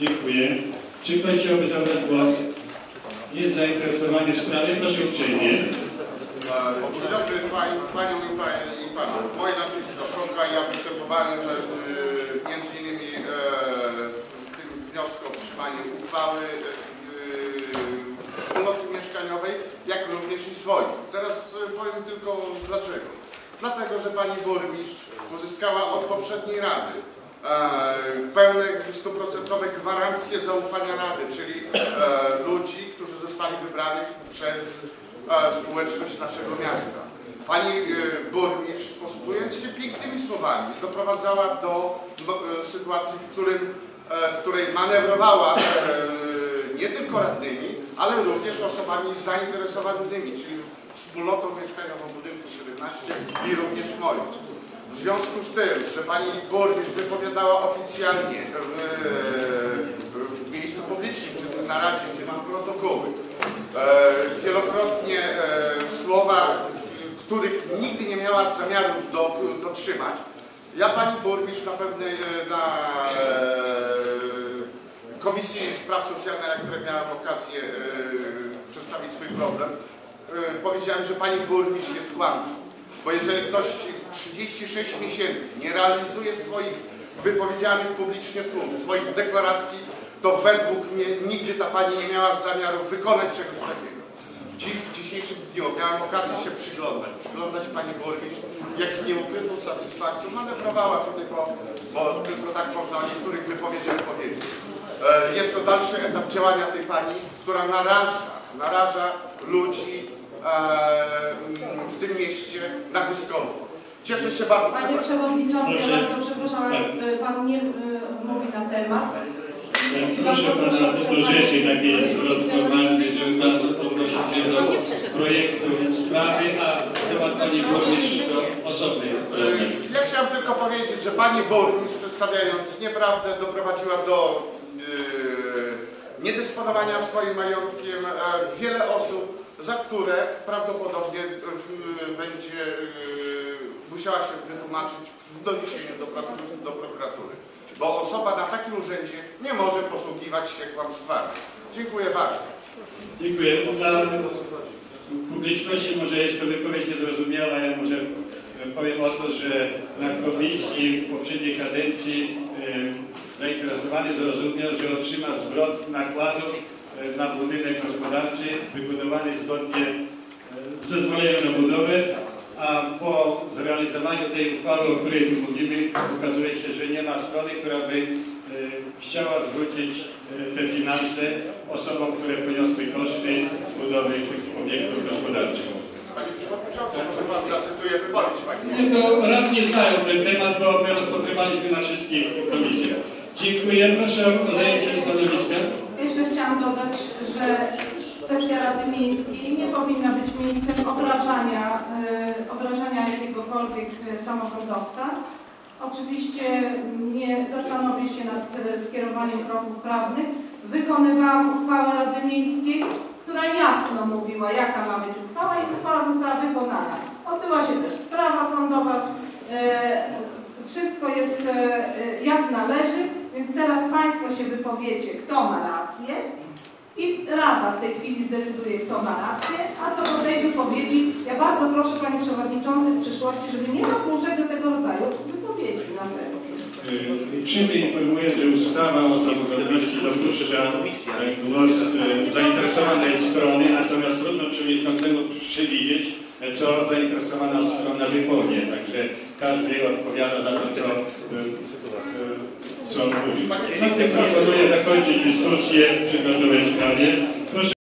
Dziękuję. Czy ktoś chciałby zabrać głos? Jest zainteresowanie w sprawie? Proszę uprzejmie. Dzień dobry i, pań. Moje nazwisko Szonka i ja występowałem e, między innymi e, w tym wniosku o wstrzymanie uchwały e, wspólnoty mieszkaniowej, jak również i swojej. Teraz powiem tylko dlaczego. Dlatego, że Pani Burmistrz uzyskała od poprzedniej Rady pełne stuprocentowe gwarancje zaufania Rady, czyli e, ludzi, którzy zostali wybrani przez e, społeczność naszego miasta. Pani e, burmistrz, posługując się pięknymi słowami, doprowadzała do, e, sytuacji, w, którym, e, w której manewrowała e, nie tylko radnymi, ale również osobami zainteresowanymi, czyli wspólnotą mieszkaniową budynku 17 i również moją. W związku z tym, że pani burmistrz wypowiadała oficjalnie w, w, miejscu publicznym, czy na radzie, gdzie mam protokoły, e, wielokrotnie e, słowa, których nigdy nie miała zamiaru do, dotrzymać, ja pani burmistrz na pewnej, e, na Komisji Spraw Socjalnych, na której miałem okazję przedstawić swój problem, powiedziałem, że pani burmistrz jest kłamcą. Bo jeżeli ktoś 36 miesięcy nie realizuje swoich wypowiedzianych publicznie słów, swoich deklaracji, to według mnie nigdy ta pani nie miała zamiaru wykonać czegoś takiego. Dziś, w dzisiejszym dniu miałem okazję się przyglądać, przyglądać pani burmistrz, jak z nieukrytą satysfakcją manewrowała tutaj, bo, bo tylko tak można o niektórych wypowiedziach powiedzieć. E, Jest to dalszy etap działania tej pani, która naraża, naraża ludzi e, w tym mieście na dyskomfort. Cieszę się bardzo. Panie Przewodniczący, ja bardzo przepraszam, ale e, Pan nie e, mówi na temat. I Proszę Pana proszę, do rzeczy, taki jest rozformalny, żeby Pan odnosił się do projektu sprawy, a temat Pani Burmistrz do osobnej. E, Ja chciałem tylko powiedzieć, że pani burmistrz przedstawiając nieprawdę doprowadziła do e, niedysponowania swoim majątkiem e, wiele osób, za które prawdopodobnie e, w- będzie e, musiała się wytłumaczyć w doniesieniu do, do prokuratury. Bo osoba na takim urzędzie nie może posługiwać się kłamstwami. Dziękuję bardzo. Dziękuję. Dla publiczności może jest to wypowiedź niezrozumiała. Ja może powiem o to, że na komisji w poprzedniej kadencji e, zainteresowany zrozumiał, że otrzyma zwrot nakładów e, na budynek gospodarczy wybudowany zgodnie e, z zezwoleniem na budowę, po zrealizowaniu tej uchwały, o której tu mówimy, okazuje się, że nie ma strony, która by e, chciała zwrócić e, te finanse osobom, które poniosły koszty budowy tych obiektów gospodarczych. Panie Przewodniczący, może Pan zacytuje wypowiedź Pani. Nie, to radni znają ten temat, bo my rozpatrywaliśmy na wszystkich komisjach. Dziękuję. Proszę o zajęcie stanowiska. Jeszcze chciałam dodać, że sesja Rady Miejskiej nie powinna być miejscem obrażania, e, obrażania jakiegokolwiek e, samorządowca. Oczywiście nie zastanowię się nad e, skierowaniem kroków prawnych. Wykonywałam uchwałę Rady Miejskiej, która jasno mówiła, jaka ma być uchwała i uchwała została wykonana. Odbyła się też sprawa sądowa. Wszystko jest jak należy, więc teraz Państwo się wypowiecie, kto ma rację i Rada w tej chwili zdecyduje, kto ma rację, a co do tej wypowiedzi, ja bardzo proszę Panie Przewodniczący w przyszłości, żeby nie dopuszczać do tego rodzaju wypowiedzi na sesji. Yy, Uprzejmie informuję, że ustawa o samorządności dopuszcza głos zainteresowanej strony, natomiast trudno przewodniczącemu przewidzieć, co zainteresowana strona wypowie. Także każdy odpowiada za to, co, co mówi. I tym proponuję zakończyć dyskusję w przedmiotowej sprawie.